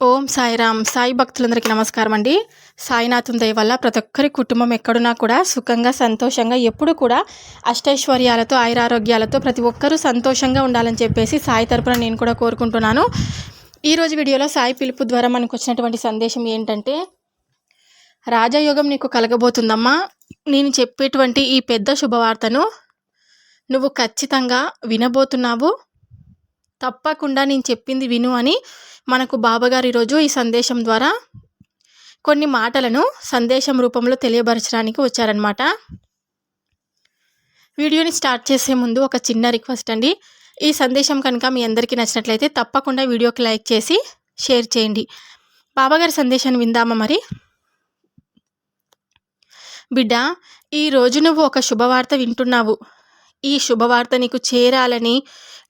ఓం సాయిరామ్. సాయి భక్తులందరికీ నమస్కారం అండి. సాయినాథం దయ వల్ల ప్రతి ఒక్కరి కుటుంబం ఎక్కడున్నా కూడా సుఖంగా సంతోషంగా ఎప్పుడు కూడా అష్టైశ్వర్యాలతో ఆయురారోగ్యాలతో ప్రతి ఒక్కరూ సంతోషంగా ఉండాలని చెప్పేసి సాయి తరపున నేను కూడా కోరుకుంటున్నాను. ఈరోజు వీడియోలో సాయి పిలుపు ద్వారా మనకు వచ్చినటువంటి సందేశం ఏంటంటే రాజయోగం నీకు కలగబోతుందమ్మా. నేను చెప్పేటువంటి ఈ పెద్ద శుభవార్తను నువ్వు ఖచ్చితంగా వినబోతున్నావు. తప్పకుండా నేను చెప్పింది విను అని మనకు బాబాగారు ఈరోజు ఈ సందేశం ద్వారా కొన్ని మాటలను సందేశం రూపంలో తెలియపరచడానికి వచ్చారనమాట వీడియోని స్టార్ట్ చేసే ముందు ఒక చిన్న రిక్వెస్ట్ అండి. ఈ సందేశం కనుక మీ అందరికీ నచ్చినట్లయితే తప్పకుండా వీడియోకి లైక్ చేసి షేర్ చేయండి. బాబాగారి సందేశాన్ని విందామా మరి? బిడ్డ ఈరోజు నువ్వు ఒక శుభవార్త వింటున్నావు. ఈ శుభవార్త నీకు చేరాలని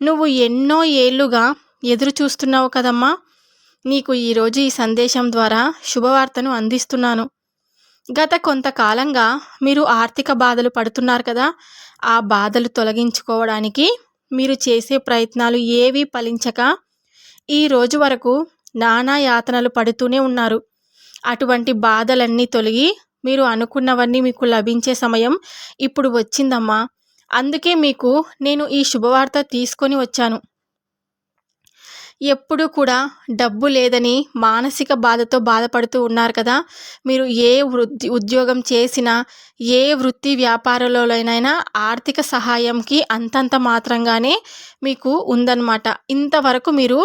నువ్వు ఎన్నో ఏళ్ళుగా ఎదురు చూస్తున్నావు కదమ్మా. నీకు ఈరోజు ఈ సందేశం ద్వారా శుభవార్తను అందిస్తున్నాను. గత కొంతకాలంగా మీరు ఆర్థిక బాధలు పడుతున్నారు కదా ఆ బాధలు తొలగించుకోవడానికి మీరు చేసే ప్రయత్నాలు ఏవీ ఫలించక ఈ రోజు వరకు నానా యాతనలు పడుతూనే ఉన్నారు. అటువంటి బాధలన్నీ తొలగి మీరు అనుకున్నవన్నీ మీకు లభించే సమయం ఇప్పుడు వచ్చిందమ్మా. అందుకే మీకు నేను ఈ శుభవార్త తీసుకొని వచ్చాను. ఎప్పుడు కూడా డబ్బు లేదని మానసిక బాధతో బాధపడుతూ ఉన్నారు కదా. మీరు ఏ వృత్తి ఉద్యోగం చేసినా ఏ వృత్తి వ్యాపారంలోనైనా ఆర్థిక సహాయంకి అంతంత మాత్రంగానే మీకు ఉందన్నమాట. ఇంతవరకు మీరు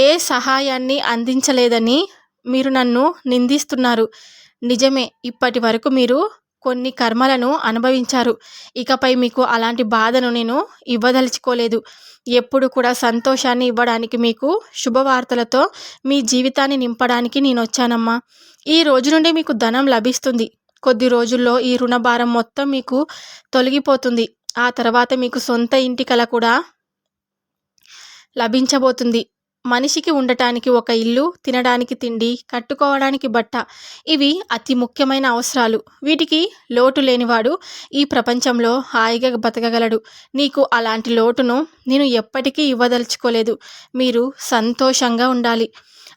ఏ సహాయాన్ని అందించలేదని మీరు నన్ను నిందిస్తున్నారు. నిజమే ఇప్పటి వరకు మీరు కొన్ని కర్మలను అనుభవించారు. ఇకపై మీకు అలాంటి బాధను నేను ఇవ్వదలుచుకోలేదు. ఎప్పుడు కూడా సంతోషాన్ని ఇవ్వడానికి మీకు శుభవార్తలతో మీ జీవితాన్ని నింపడానికి నేను వచ్చానమ్మా. ఈ రోజు నుండి మీకు ధనం లభిస్తుంది. కొద్ది రోజుల్లో ఈ రుణభారం మొత్తం మీకు తొలగిపోతుంది. ఆ తర్వాత మీకు సొంత ఇంటి కళ కూడా లభించబోతుంది. మనిషికి ఉండటానికి ఒక ఇల్లు తినడానికి తిండి కట్టుకోవడానికి బట్ట. ఇవి అతి ముఖ్యమైన అవసరాలు. వీటికి లోటు లేనివాడు ఈ ప్రపంచంలో హాయిగా బతకగలడు. నీకు అలాంటి లోటును నేను ఎప్పటికీ ఇవ్వదలుచుకోలేదు. మీరు సంతోషంగా ఉండాలి.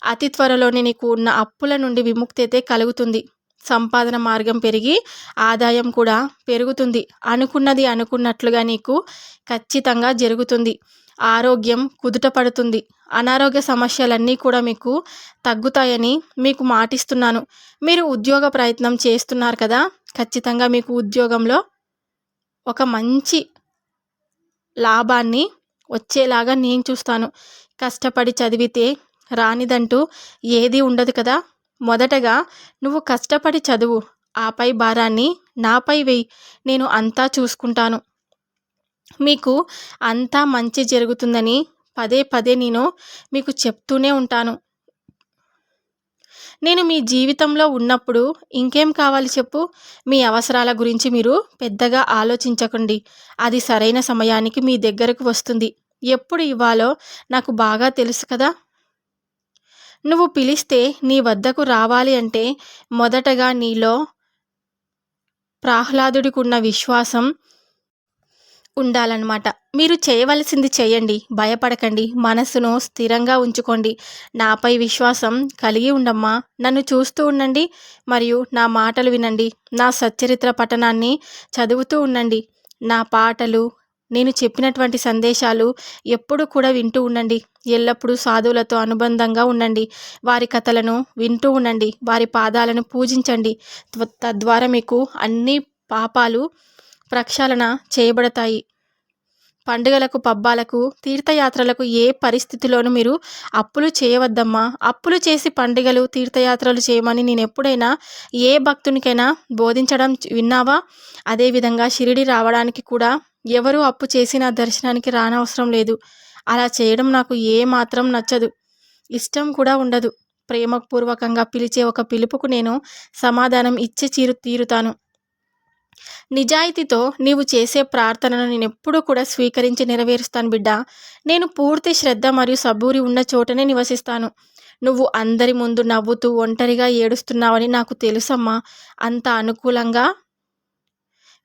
అతి త్వరలోనే నీకు ఉన్న అప్పుల నుండి విముక్తి అయితే కలుగుతుంది. సంపాదన మార్గం పెరిగి ఆదాయం కూడా పెరుగుతుంది. అనుకున్నది అనుకున్నట్లుగా నీకు ఖచ్చితంగా జరుగుతుంది. ఆరోగ్యం కుదుట పడుతుంది. అనారోగ్య సమస్యలన్నీ కూడా మీకు తగ్గుతాయని మీకు మాటిస్తున్నాను. మీరు ఉద్యోగ ప్రయత్నం చేస్తున్నారు కదా ఖచ్చితంగా మీకు ఉద్యోగంలో ఒక మంచి లాభాన్ని వచ్చేలాగా నేను చూస్తాను. కష్టపడి చదివితే రానిదంటూ ఏది ఉండదు కదా. మొదటగా నువ్వు కష్టపడి చదువు ఆపై భారాన్ని నాపై వెయ్యి నేను అంతా చూసుకుంటాను. మీకు అంతా మంచి జరుగుతుందని పదే పదే నేను మీకు చెప్తూనే ఉంటాను. నేను మీ జీవితంలో ఉన్నప్పుడు ఇంకేం కావాలి చెప్పు? మీ అవసరాల గురించి మీరు పెద్దగా ఆలోచించకండి. అది సరైన సమయానికి మీ దగ్గరకు వస్తుంది. ఎప్పుడు ఇవ్వాలో నాకు బాగా తెలుసు కదా? నువ్వు పిలిస్తే నీ వద్దకు రావాలి అంటే మొదటగా నీలో ప్రహ్లాదుడికున్న విశ్వాసం ఉండాలన్నమాట. మీరు చేయవలసింది చేయండి. భయపడకండి. మనసును స్థిరంగా ఉంచుకోండి. నాపై విశ్వాసం కలిగి ఉండమ్మా. నన్ను చూస్తూ ఉండండి మరియు నా మాటలు వినండి. నా సచ్చరిత్ర పఠనాన్ని చదువుతూ ఉండండి. నా పాటలు నేను చెప్పినటువంటి సందేశాలు ఎప్పుడు కూడా వింటూ ఉండండి. ఎల్లప్పుడూ సాధువులతో అనుబంధంగా ఉండండి. వారి కథలను వింటూ ఉండండి. వారి పాదాలను పూజించండి. తద్వారా మీకు అన్ని పాపాలు ప్రక్షాళన చేయబడతాయి. పండుగలకు పబ్బాలకు తీర్థయాత్రలకు ఏ పరిస్థితిలోనూ మీరు అప్పులు చేయవద్దమ్మా. అప్పులు చేసి పండుగలు తీర్థయాత్రలు చేయమని నేను ఎప్పుడైనా ఏ భక్తునికైనా బోధించడం విన్నావా? అదేవిధంగా షిరిడి రావడానికి కూడా ఎవరు అప్పు చేసిన దర్శనానికి రానవసరం లేదు. అలా చేయడం నాకు ఏ మాత్రం నచ్చదు. ఇష్టం కూడా ఉండదు. ప్రేమపూర్వకంగా పిలిచే ఒక పిలుపుకు నేను సమాధానం ఇచ్చి చీరు తీరుతాను. నిజాయితీతో నీవు చేసే ప్రార్థనను నేను ఎప్పుడూ కూడా స్వీకరించి నెరవేరుస్తాను బిడ్డ. నేను పూర్తి శ్రద్ధ మరియు సబూరి ఉన్న చోటనే నివసిస్తాను. నువ్వు అందరి ముందు నవ్వుతూ ఒంటరిగా ఏడుస్తున్నావని నాకు తెలుసమ్మా. అంత అనుకూలంగా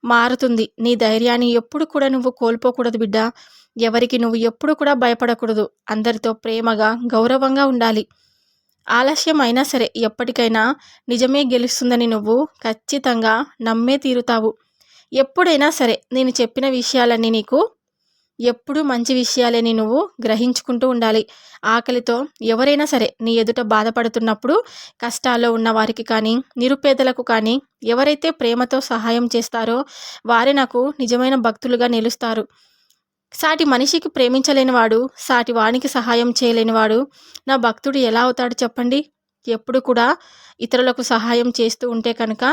మారుతుంది. నీ ధైర్యాన్ని ఎప్పుడు కూడా నువ్వు కోల్పోకూడదు బిడ్డ. ఎవరికి నువ్వు ఎప్పుడు కూడా భయపడకూడదు. అందరితో ప్రేమగా గౌరవంగా ఉండాలి. ఆలస్యం అయినా సరే ఎప్పటికైనా నిజమే గెలుస్తుందని నువ్వు ఖచ్చితంగా నమ్మే తీరుతావు. ఎప్పుడైనా సరే నేను చెప్పిన విషయాలన్నీ నీకు ఎప్పుడు మంచి విషయాలేని నువ్వు గ్రహించుకుంటూ ఉండాలి. ఆకలితో ఎవరైనా సరే నీ ఎదుట బాధపడుతున్నప్పుడు కష్టాల్లో ఉన్న వారికి కానీ నిరుపేదలకు కానీ ఎవరైతే ప్రేమతో సహాయం చేస్తారో వారే నాకు నిజమైన భక్తులుగా నిలుస్తారు. సాటి మనిషికి ప్రేమించలేనివాడు సాటి వానికి సహాయం చేయలేనివాడు నా భక్తుడు ఎలా అవుతాడు చెప్పండి? ఎప్పుడు కూడా ఇతరులకు సహాయం చేస్తూ ఉంటే కనుక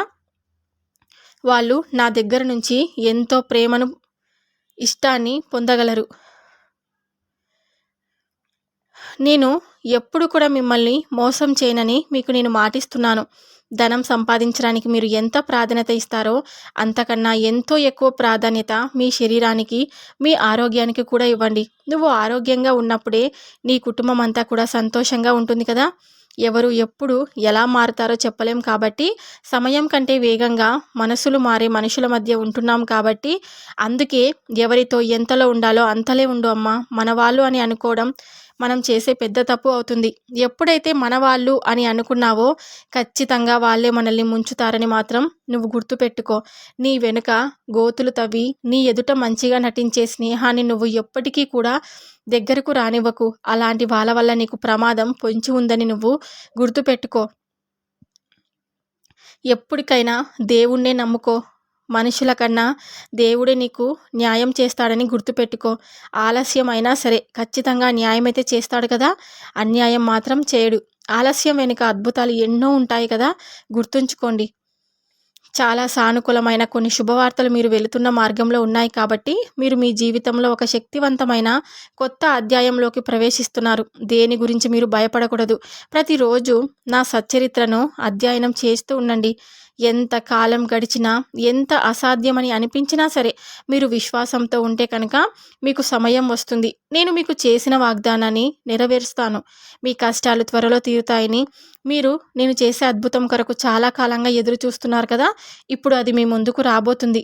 వాళ్ళు నా దగ్గర నుంచి ఎంతో ప్రేమను ఇష్టాన్ని పొందగలరు. నేను ఎప్పుడు కూడా మిమ్మల్ని మోసం చేయనని మీకు నేను మాటిస్తున్నాను. ధనం సంపాదించడానికి మీరు ఎంత ప్రాధాన్యత ఇస్తారో అంతకన్నా ఎంతో ఎక్కువ ప్రాధాన్యత మీ శరీరానికి మీ ఆరోగ్యానికి కూడా ఇవ్వండి. నువ్వు ఆరోగ్యంగా ఉన్నప్పుడే నీ కుటుంబం అంతా కూడా సంతోషంగా ఉంటుంది కదా? ఎవరు ఎప్పుడు ఎలా మారుతారో చెప్పలేం కాబట్టి సమయం కంటే వేగంగా మనసులు మారే మనుషుల మధ్య ఉంటున్నాం కాబట్టి అందుకే ఎవరితో ఎంతలో ఉండాలో అంతలే ఉండు అమ్మా. మన వాళ్ళు అని అనుకోవడం మనం చేసే పెద్ద తప్పు అవుతుంది. ఎప్పుడైతే మన వాళ్ళు అని అనుకున్నావో ఖచ్చితంగా వాళ్ళే మనల్ని ముంచుతారని మాత్రం నువ్వు గుర్తుపెట్టుకో నీ వెనుక గోతులు తవ్వి నీ ఎదుట మంచిగా నటించే స్నేహాన్ని నువ్వు ఎప్పటికీ కూడా దగ్గరకు రానివ్వకు. అలాంటి వాళ్ళ వల్ల నీకు ప్రమాదం పొంచి ఉందని నువ్వు గుర్తుపెట్టుకో ఎప్పటికైనా దేవుణ్ణే నమ్ముకో. మనుషుల కన్నా దేవుడే నీకు న్యాయం చేస్తాడని గుర్తుపెట్టుకో. ఆలస్యం అయినా సరే ఖచ్చితంగా న్యాయం అయితే చేస్తాడు కదా? అన్యాయం మాత్రం చేయడు. ఆలస్యం వెనుక అద్భుతాలు ఎన్నో ఉంటాయి కదా? గుర్తుంచుకోండి. చాలా సానుకూలమైన కొన్ని శుభవార్తలు మీరు వెళుతున్న మార్గంలో ఉన్నాయి కాబట్టి మీరు మీ జీవితంలో ఒక శక్తివంతమైన కొత్త అధ్యాయంలోకి ప్రవేశిస్తున్నారు. దేని గురించి మీరు భయపడకూడదు. ప్రతిరోజు నా సచ్చరిత్రను అధ్యయనం చేస్తూ ఉండండి. ఎంత కాలం గడిచినా ఎంత అసాధ్యమని అనిపించినా సరే మీరు విశ్వాసంతో ఉంటే కనుక మీకు సమయం వస్తుంది. నేను మీకు చేసిన వాగ్దానాన్ని నెరవేరుస్తాను. మీ కష్టాలు త్వరలో తీరుతాయని మీరు నేను చేసే అద్భుతం కొరకు చాలా కాలంగా ఎదురు చూస్తున్నారు కదా ఇప్పుడు అది మీ ముందుకు రాబోతుంది.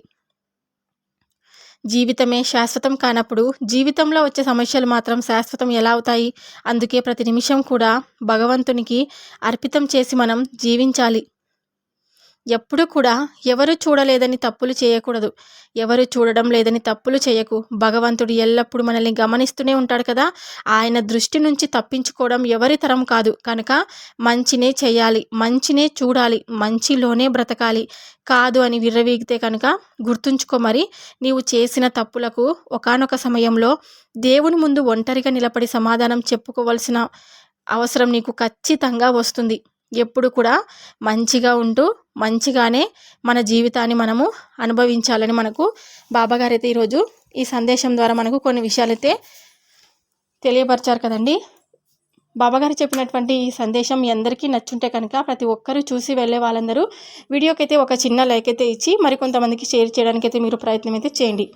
జీవితమే శాశ్వతం కానప్పుడు జీవితంలో వచ్చే సమస్యలు మాత్రం శాశ్వతం ఎలా అవుతాయి? అందుకే ప్రతి నిమిషం కూడా భగవంతునికి అర్పితం చేసి మనం జీవించాలి. ఎప్పుడు కూడా ఎవరు చూడలేదని తప్పులు చేయకూడదు. ఎవరు చూడడం లేదని తప్పులు చేయకు. భగవంతుడు ఎల్లప్పుడూ మనల్ని గమనిస్తూనే ఉంటాడు కదా. ఆయన దృష్టి నుంచి తప్పించుకోవడం ఎవరి తరం కాదు. కనుక మంచినే చేయాలి. మంచినే చూడాలి. మంచిలోనే బ్రతకాలి. కాదు అని విర్రవీగితే కనుక గుర్తుంచుకో మరి. నీవు చేసిన తప్పులకు ఒకనొక సమయంలో దేవుని ముందు ఒంటరిగా నిలబడి సమాధానం చెప్పుకోవలసిన అవసరం నీకు ఖచ్చితంగా వస్తుంది. ఎప్పుడు కూడా మంచిగా ఉంటూ మంచిగానే మన జీవితాన్ని మనము అనుభవించాలని మనకు బాబాగారు అయితే ఈరోజు ఈ సందేశం ద్వారా మనకు కొన్ని విషయాలైతే తెలియపరిచారు కదండి. బాబాగారు చెప్పినటువంటి ఈ సందేశం మీ అందరికీ నచ్చుంటే కనుక ప్రతి ఒక్కరూ చూసి వెళ్ళే వాళ్ళందరూ వీడియోకి అయితే ఒక చిన్న లైక్ అయితే ఇచ్చి మరికొంతమందికి షేర్ చేయడానికి అయితే మీరు ప్రయత్నం అయితే చేయండి.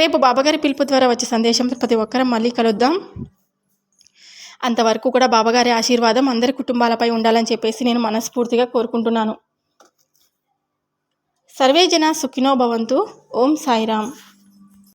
రేపు బాబాగారి పిలుపు ద్వారా వచ్చే సందేశం ప్రతి ఒక్కరం మళ్ళీ కలుద్దాం. అంతవరకు కూడా బాబాగారి ఆశీర్వాదం అందరి కుటుంబాలపై ఉండాలని చెప్పేసి నేను మనస్ఫూర్తిగా కోరుకుంటున్నాను. సర్వే జన సుఖినో భవంతు. ఓం సాయిరామ్.